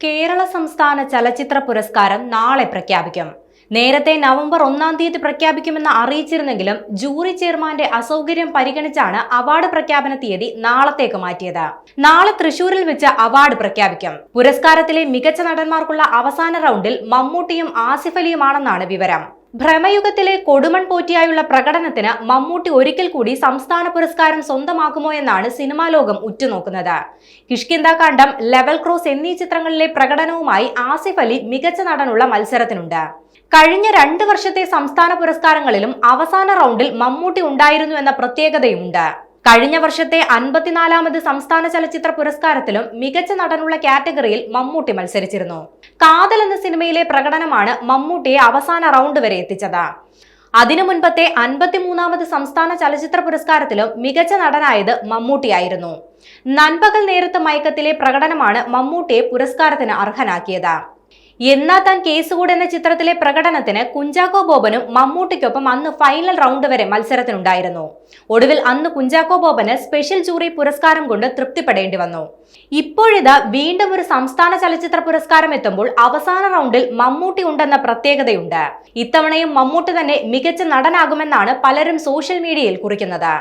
കേരള സംസ്ഥാന ചലച്ചിത്ര പുരസ്കാരം നാളെ പ്രഖ്യാപിക്കും. നേരത്തെ നവംബർ ഒന്നാം തീയതി പ്രഖ്യാപിക്കുമെന്ന് അറിയിച്ചിരുന്നെങ്കിലും ജൂറി ചെയർമാന്റെ അസൗകര്യം പരിഗണിച്ചാണ് അവാർഡ് പ്രഖ്യാപന തീയതി നാളത്തേക്ക് മാറ്റിയത്. നാളെ തൃശൂരിൽ വെച്ച് അവാർഡ് പ്രഖ്യാപിക്കും. പുരസ്കാരത്തിലെ മികച്ച നടന്മാർക്കുള്ള അവസാന റൗണ്ടിൽ മമ്മൂട്ടിയും ആസിഫ് അലിയുമാണെന്നാണ് വിവരം. ഭ്രമയുഗത്തിലെ കൊടുമൺ പോറ്റിയായുള്ള പ്രകടനത്തിന് മമ്മൂട്ടി ഒരിക്കൽ കൂടി സംസ്ഥാന പുരസ്കാരം സ്വന്തമാക്കുമോ എന്നാണ് സിനിമാ ലോകം ഉറ്റുനോക്കുന്നത്. കിഷ്കിന്ദ കാണ്ഡം ലെവൽ ക്രോസ് എന്നീ ചിത്രങ്ങളിലെ പ്രകടനവുമായി ആസിഫ് അലി മികച്ച നടനുള്ള മത്സരത്തിനുണ്ട്. കഴിഞ്ഞ രണ്ട് വർഷത്തെ സംസ്ഥാന പുരസ്കാരങ്ങളിലും അവസാന റൗണ്ടിൽ മമ്മൂട്ടി ഉണ്ടായിരുന്നു എന്ന പ്രത്യേകതയുമുണ്ട്. കഴിഞ്ഞ വർഷത്തെ അൻപത്തിനാലാമത് സംസ്ഥാന ചലച്ചിത്ര പുരസ്കാരത്തിലും മികച്ച നടനുള്ള കാറ്റഗറിയിൽ മമ്മൂട്ടി മത്സരിച്ചിരുന്നു. കാതൽ എന്ന സിനിമയിലെ പ്രകടനമാണ് മമ്മൂട്ടിയെ അവസാന റൗണ്ട് വരെ എത്തിച്ചത്. അതിനു മുൻപത്തെ അൻപത്തിമൂന്നാമത് സംസ്ഥാന ചലച്ചിത്ര പുരസ്കാരത്തിലും മികച്ച നടനായത് മമ്മൂട്ടിയായിരുന്നു നൻപകൽ നേരത്ത് മയക്കത്തിലെ പ്രകടനമാണ് മമ്മൂട്ടിയെ പുരസ്കാരത്തിന് അർഹനാക്കിയത്. എന്നാ താൻ കേസുകൂട് എന്ന ചിത്രത്തിലെ പ്രകടനത്തിന് കുഞ്ചാക്കോ ബോബനും മമ്മൂട്ടിക്കൊപ്പം അന്ന് ഫൈനൽ റൗണ്ട് വരെ മത്സരത്തിനുണ്ടായിരുന്നു. ഒടുവിൽ അന്ന് കുഞ്ചാക്കോ ബോബന് സ്പെഷ്യൽ ജൂറി പുരസ്കാരം കൊണ്ട് തൃപ്തിപ്പെടേണ്ടി വന്നു. ഇപ്പോഴിത് വീണ്ടും ഒരു സംസ്ഥാന ചലച്ചിത്ര പുരസ്കാരം എത്തുമ്പോൾ അവസാന റൗണ്ടിൽ മമ്മൂട്ടി ഉണ്ടെന്ന പ്രത്യേകതയുണ്ട്. ഇത്തവണയും മമ്മൂട്ടി തന്നെ മികച്ച നടനാകുമെന്നാണ് പലരും സോഷ്യൽ മീഡിയയിൽ കുറിക്കുന്നത്.